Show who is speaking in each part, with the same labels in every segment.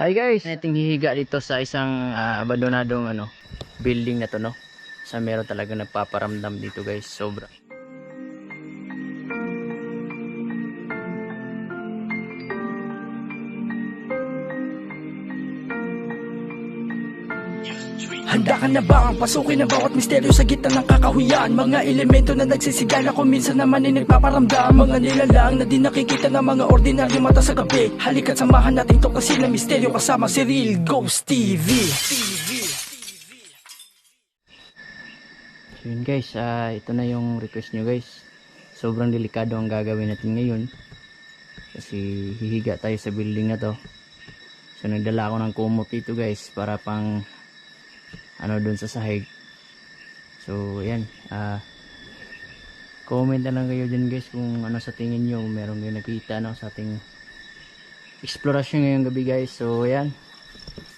Speaker 1: Hi guys! Nating hihiga dito sa isang ah, abandonadong ano, building na to no. Sa meron talaga nagpaparamdam dito guys, sobra.
Speaker 2: Handa ka na ba ang pasukin ang bawat misteryo sa gitna ng kakahuyan Mga elemento na nagsisigala kung minsan naman ay nagpaparamdam Mga nilalang na di nakikita ng mga ordinaryo mata sa gabi Halika't samahan natin to kasi na misteryo kasama si Real Ghost TV
Speaker 1: So yun guys, ah, ito na yung request nyo guys. Sobrang delikado ang gagawin natin ngayon. Kasi hihiga tayo sa building na to. So nagdala ako ng kumot dito guys para pang ano dun sa sahig. So yan, ah comment na lang kayo dyan guys kung ano sa tingin nyo. Meron kayo nakita no, sa ating explorasyon ngayong gabi guys. So yan,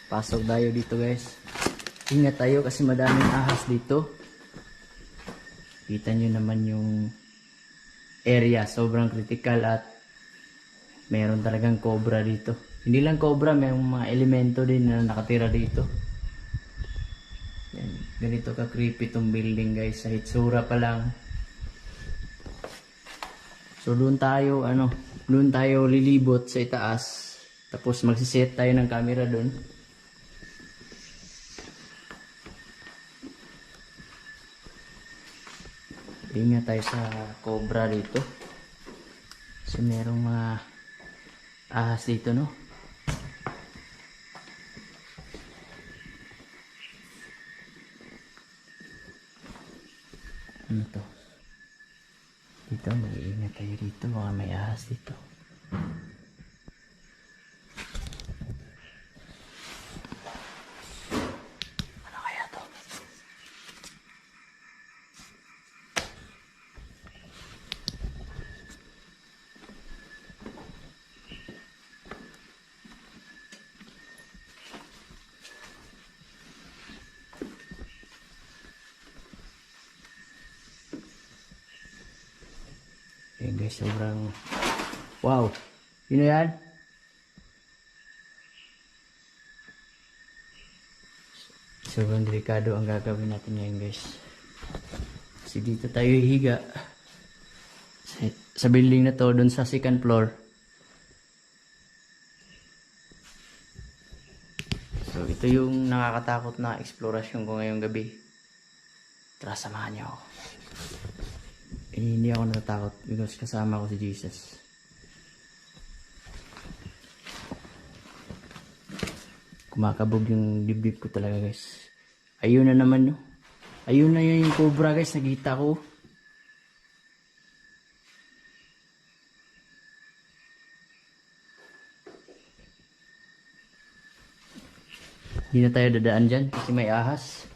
Speaker 1: pasok tayo dito guys. Ingat tayo kasi madaming ahas dito. Kita nyo naman yung area. Sobrang critical at meron talagang cobra dito. Hindi lang cobra, may mga elemento din na nakatira dito. Ganito ka creepy tong building guys. Sa hitsura pa lang. So doon tayo, ano, doon tayo lilibot sa itaas. Tapos magsiset tayo ng camera doon. Ingat tayo sa cobra dito. Kasi merong mga ahas dito, no? Ano to? Dito, mag-iingat tayo dito. Mga may ahas dito. Ano kaya to? Ayan guys, sobrang... Wow! Sino yan? Sobrang delikado ang gagawin natin ngayon guys. Kasi dito tayo hihiga. Sa, sa building na to, dun sa second floor. So ito yung nakakatakot na explorasyon ko ngayong gabi. Tara, samahan niyo ako. Eh, hindi ako natatakot because kasama ko si Jesus. Kumakabog yung dibdib ko talaga guys. Ayun na naman no. Ayun na yun yung cobra guys. Nakita ko. Hindi na tayo dadaan dyan kasi may ahas.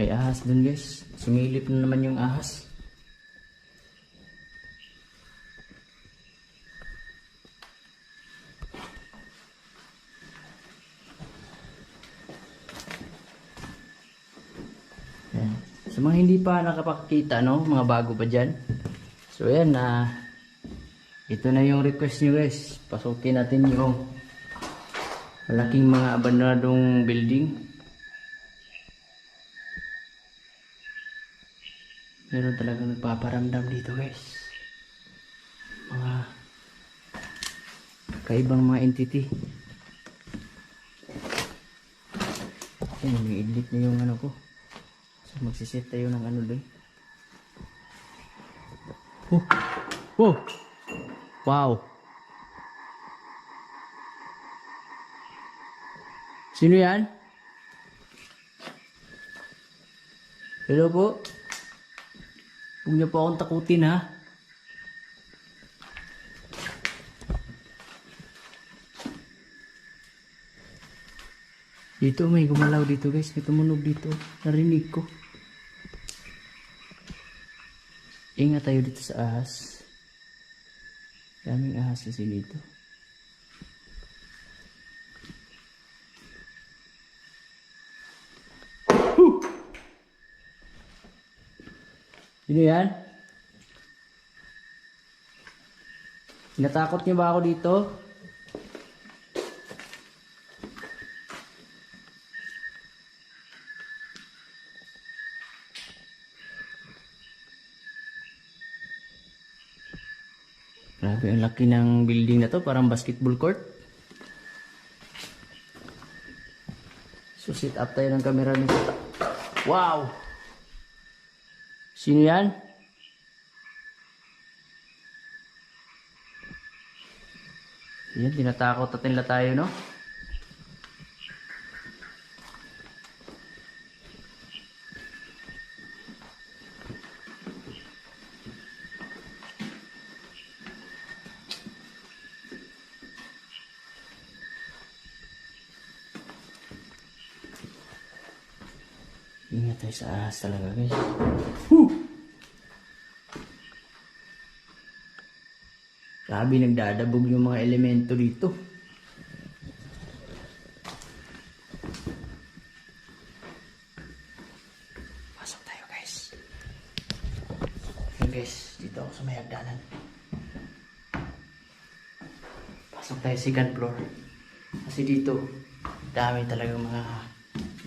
Speaker 1: May ahas dun guys. Sumilip na naman yung ahas. Yan. Sa mga hindi pa nakapakita, no? Mga bago pa dyan. So, yan na. ito na yung request nyo guys. Pasukin natin yung malaking mga abandonadong building. Meron talagang nagpaparamdam dito guys. Mga kaibang mga entity. Yan, umiidlit na yung ano ko. So magsiset tayo ng ano doon. Oh! Oh! Wow! Sino yan? Hello po? Huwag niyo po akong takutin ha. Dito may gumalaw dito guys. May tumunog dito. Narinig ko. Ingat tayo dito sa ahas. Daming ahas kasi dito. Sino yan? Natakot niyo ba ako dito? Grabe, ang laki ng building na to. Parang basketball court. So, sit up tayo ng camera nito. Wow! Sino yan? Yan, tinatakot natin la tayo, no? Ingat tayo sa ahas talaga, guys. Grabe, nagdadabog yung mga elemento dito. Pasok tayo, guys. Yun, guys. Dito ako sa may hagdanan. Pasok tayo second floor. Kasi dito, dami talagang mga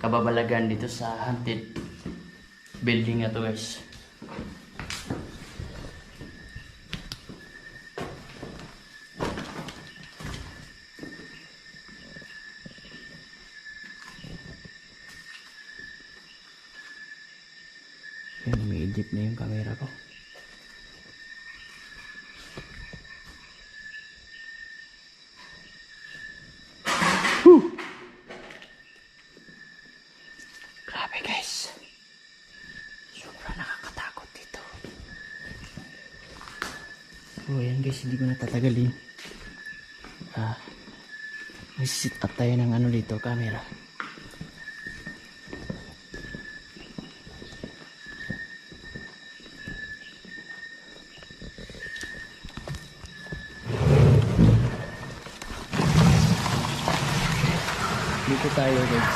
Speaker 1: kababalagan dito sa haunted building na to, guys. Yan, umiidip na yung camera ko. Grabe guys. Sobrang nakakatakot dito. So yan guys, hindi ko natatagalin. Ah, may sit up tayo ng ano dito, camera. Dito tayo guys.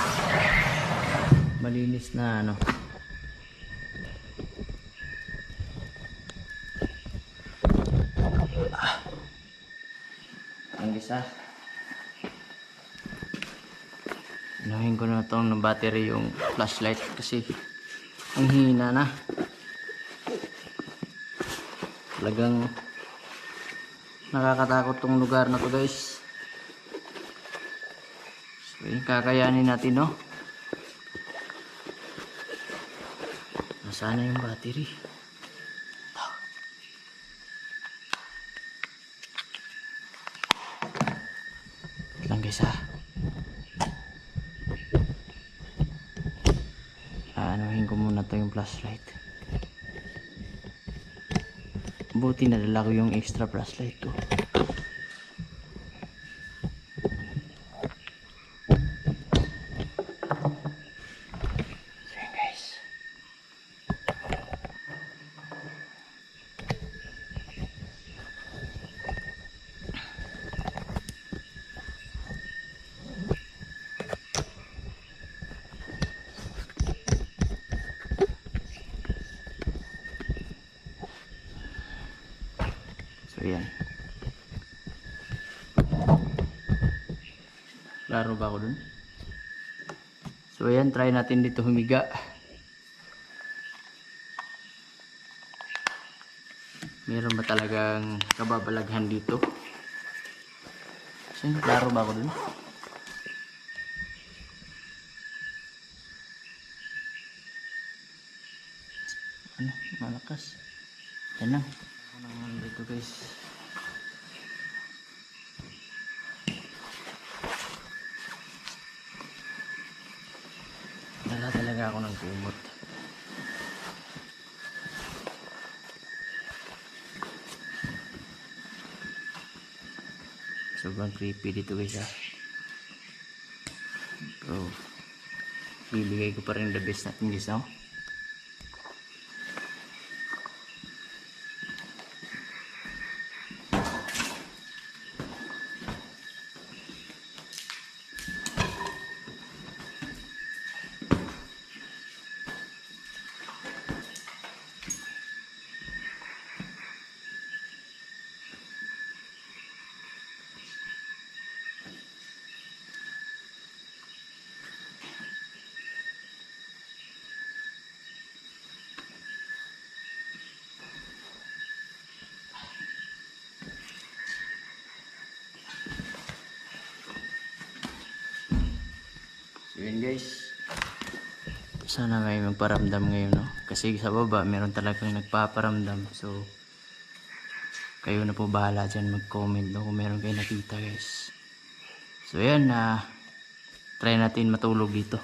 Speaker 1: Malinis na ano. Ang isa. Inahin ko na itong ng battery yung flashlight kasi ang hina na. Talagang nakakatakot tong lugar na to guys. Kakayanin natin, no? Nasaan na yung battery? Wait lang guys, ha? Aanohin ko muna to yung flashlight. Buti nadala ko yung extra flashlight ko. Klaro ba ako dun? So ayan, try natin dito humiga. Meron ba talagang kababalaghan dito? So, klaro ba ako dun? Ano, malakas. Yan lang. Ako naman dito guys. Dala talaga ako ng kumot. Sobrang creepy dito guys ah. Bro. Bibigay ko pa rin the best natin guys no? Ayun guys. Sana may magparamdam ngayon no. Kasi sa baba meron talagang nagpaparamdam. So kayo na po bahala dyan mag-comment no, kung meron kayo nakita guys. So yan na try natin matulog dito.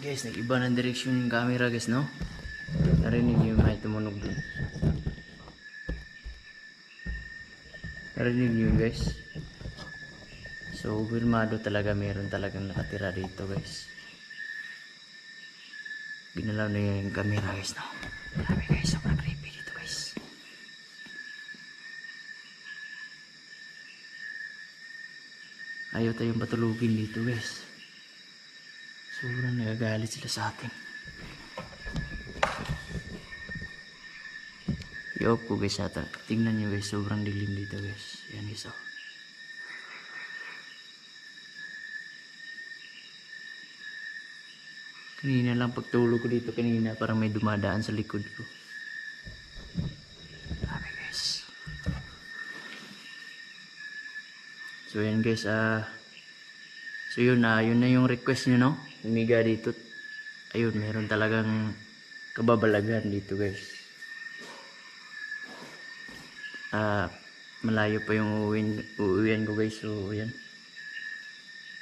Speaker 1: Guys, nag-iba ng direksyon yung camera guys, no? Narinig yung may tumunog dun. Narinig niyo guys. So, firmado talaga meron talagang nakatira dito guys. Ginalaw na yung camera guys, no? Grabe guys, sobrang creepy dito guys. Ayaw tayong patulugin dito guys. Nagagalit sila sa atin. I-off ko guys ata. Tingnan nyo guys, sobrang dilim dito guys. Yan guys oh. Kanina lang pagtulog ko dito kanina parang may dumadaan sa likod ko. Grabe guys. So yan guys, ah So yun na, yun na yung request nyo no. Umiga dito. Ayun, meron talagang kababalagan dito guys. Ah, malayo pa yung uuwin, uuwian ko guys. So yan.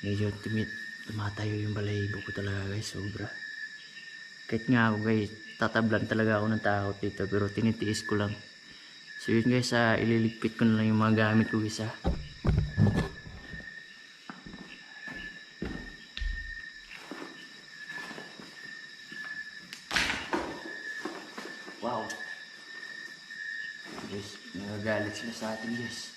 Speaker 1: Medyo timid, tumatayo yung balahibo ko talaga guys, sobra. Kahit nga ako guys, tatablan talaga ako ng takot dito pero tinitiis ko lang. So yun guys, ah, ililigpit ko na lang yung mga gamit ko guys ah. Wow. Guys, nagagalit sila sa atin guys.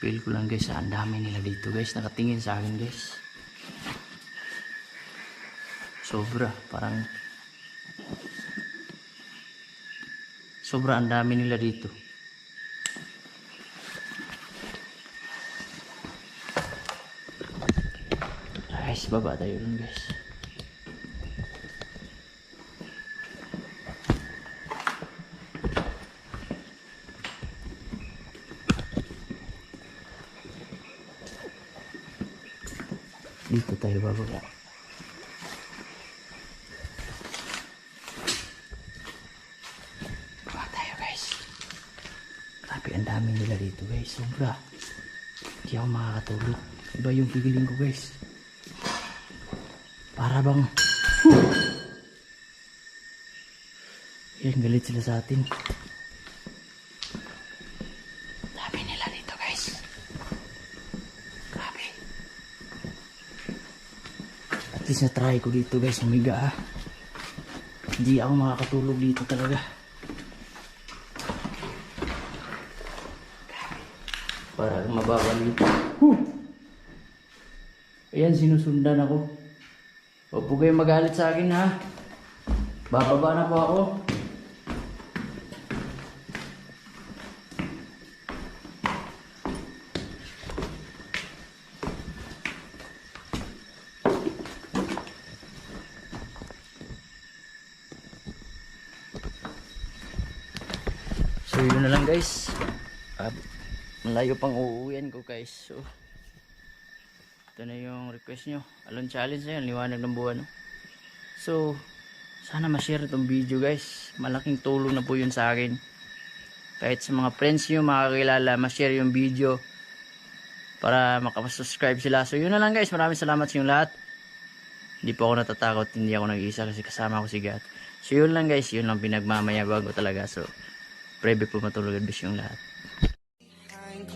Speaker 1: Feel ko lang guys, ah, ang dami nila dito guys. Nakatingin sa akin guys. Sobra, parang... Sobra ang dami nila dito. Guys, baba tayo dun guys. Dito tayo bababa. Baba tayo guys. Grabe ang dami nila dito guys. Sobra. Hindi ako makakatulog. Iba yung pigiling ko guys. Para bang... Yan, galit sila sa atin. Dami nila dito guys. Grabe. Least na-try ko dito guys, humiga ah. Hindi ako makakatulog dito talaga. Para mababalik. Huh! Ayan, sinusundan ako. Huwag po kayo magalit sa akin ha. Bababa na po ako. So yun na lang guys. Ah, malayo pang uuwian ko guys. So ito na yung request nyo. Alon challenge na yun. Liwanag ng buwan. No? So sana ma-share itong video guys. Malaking tulong na po yun sa akin. Kahit sa mga friends nyo makakilala, ma-share yung video para makapasubscribe sila. So yun na lang guys. Maraming salamat sa inyong lahat. Hindi po ako natatakot. Hindi ako nag-iisa kasi kasama ko si Gat. So yun lang guys. Yun lang pinagmamayabang ko talaga. So Prebe po matulog at bis yung lahat.